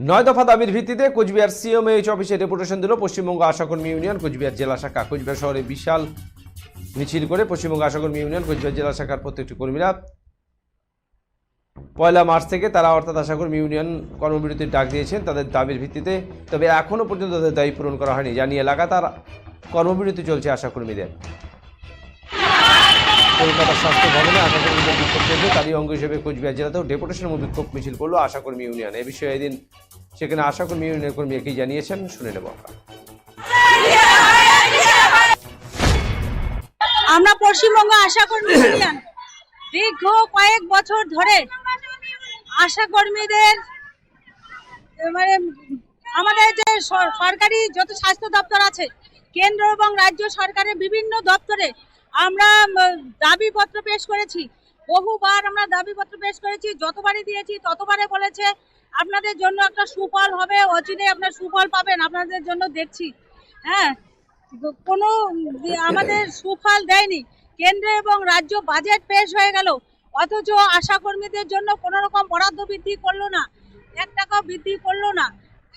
নয় দফা দাবির ভিত্তিতে কোচবিহার সিএমএইচ অফিসে ডেপুটেশন দিল পশ্চিমবঙ্গ আশাকর্মী ইউনিয়ন। কোচবিহার জেলা শাখা, কোচবিহার শহরে বিশাল মিছিল করে পশ্চিমবঙ্গ আশাকর্মী ইউনিয়ন, কোচবিহার জেলা শাখার প্রত্যেকটি কর্মীরা পয়লা মার্চ থেকে তারা অর্থাৎ আশাকর্মী ইউনিয়ন কর্মবিরতির ডাক দিয়েছেন তাদের দাবির ভিত্তিতে, তবে এখনও পর্যন্ত তাদের দাবি পূরণ করা হয়নি। জানিয়ে লাগাতার কর্মবিরতি চলছে আশাকর্মীদের কলকাতার স্বাস্থ্য ভবনে আশাকর্মীদের বিক্ষোভ চলছে তারই অঙ্গ হিসেবে কোচবিহার জেলাতেও ডেপুটেশন ও বিক্ষোভ মিছিল করল আশাকর্মী ইউনিয়ন। এ বিষয়ে এদিন সেখানে আশাকর্মী ইউনিয়নের কর্মী একই জানিয়েছেন, শুনে নেব আমরা। আমরা পশ্চিমবঙ্গ আশা কর্মী ইউনিয়ন দীর্ঘ কয়েক বছর ধরে আশা কর্মীদের মানে আমাদের যে সরকারি যত স্বাস্থ্য দপ্তর আছে, কেন্দ্র এবং রাজ্য সরকারের বিভিন্ন দপ্তরে আমরা দাবিপত্র পেশ করেছি। বহুবার আমরা দাবিপত্র পেশ করেছি, যতবারই দিয়েছি, ততবারে বলেছে, আপনাদের জন্য একটা সুফল হবে, অচিরে আপনার সুফল পাবেন, আপনাদের জন্য দেখছি। হ্যাঁ কোনো আমাদের সুফল দেয়নি। কেন্দ্র এবং রাজ্য বাজেট পেশ হয়ে গেল। অথচ আশা কর্মীদের জন্য কোনো রকম বরাদ্দ বৃদ্ধি করল না, এক টাকা বৃদ্ধি করল না।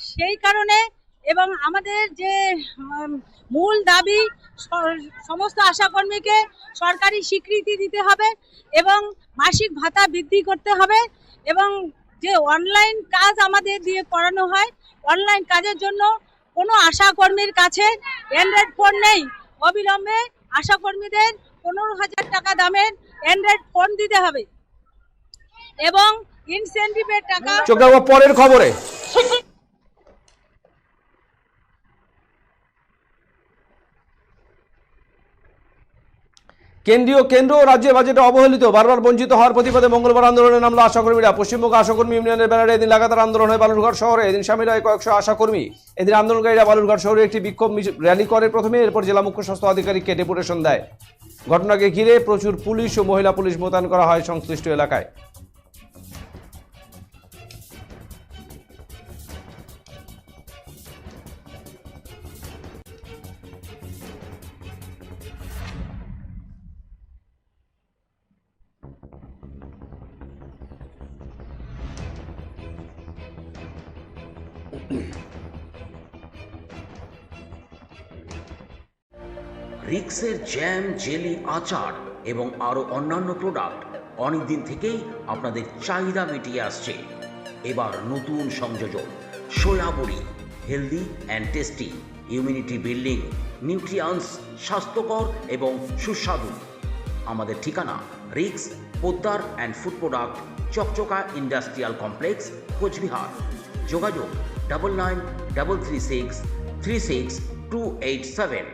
সেই কারণে এবং আমাদের যে মূল দাবি সমস্ত আশাকর্মীকে সরকারি স্বীকৃতি দিতে হবে এবং মাসিক ভাতা বৃদ্ধি করতে হবে এবং যে অনলাইন কাজ আমাদের দিয়ে করানো হয়, অনলাইন কাজের জন্য কোনো আশাকর্মীর কাছে অ্যান্ড্রয়েড ফোন নেই। অবিলম্বে আশাকর্মীদের পনেরো হাজার টাকা দামের অ্যান্ড্রয়েড ফোন দিতে হবে এবং ইনসেন্টিভের টাকা পরের খবরে। কেন্দ্রীয় কেন্দ্র ও রাজ্যের বাজেটে অবহেলিত, বারবার বঞ্চিত হওয়ার প্রতিবাদে মঙ্গলবার আন্দোলনে নামলো আশাকর্মীরা। পশ্চিমবঙ্গ আশাকর্মী ইউনিয়নের ব্যানারে এদিন লাগাতার আন্দোলন হয় বালুরঘাট শহরে। এদিন সামিল হয় কয়েকশো আশাকর্মী। এদিন আন্দোলনকারীরা বালুরঘাট শহরে একটি বিক্ষোভ র্যালি করে প্রথমে, এরপর জেলা মুখ্য স্বাস্থ্য আধিকারিককে ডেপুটেশন দেয়। ঘটনাকে ঘিরে প্রচুর পুলিশ ও মহিলা পুলিশ মোতায়েন করা হয় সংশ্লিষ্ট এলাকায়। রিক্সের জ্যাম, জেলি, আচার এবং আরও অন্যান্য প্রোডাক্ট অনেকদিন থেকেই আপনাদের চাহিদা মিটিয়ে আসছে। এবার নতুন সংযোজন সয়াবড়ি healthy and tasty immunity building nutrients স্বাস্থ্যকর এবং সুস্বাদু। আমাদের ঠিকানা, Riks, Poddar and food product Chakchaka industrial complex Coochbehar. যোগাযোগ double nine double three six three six two eight seven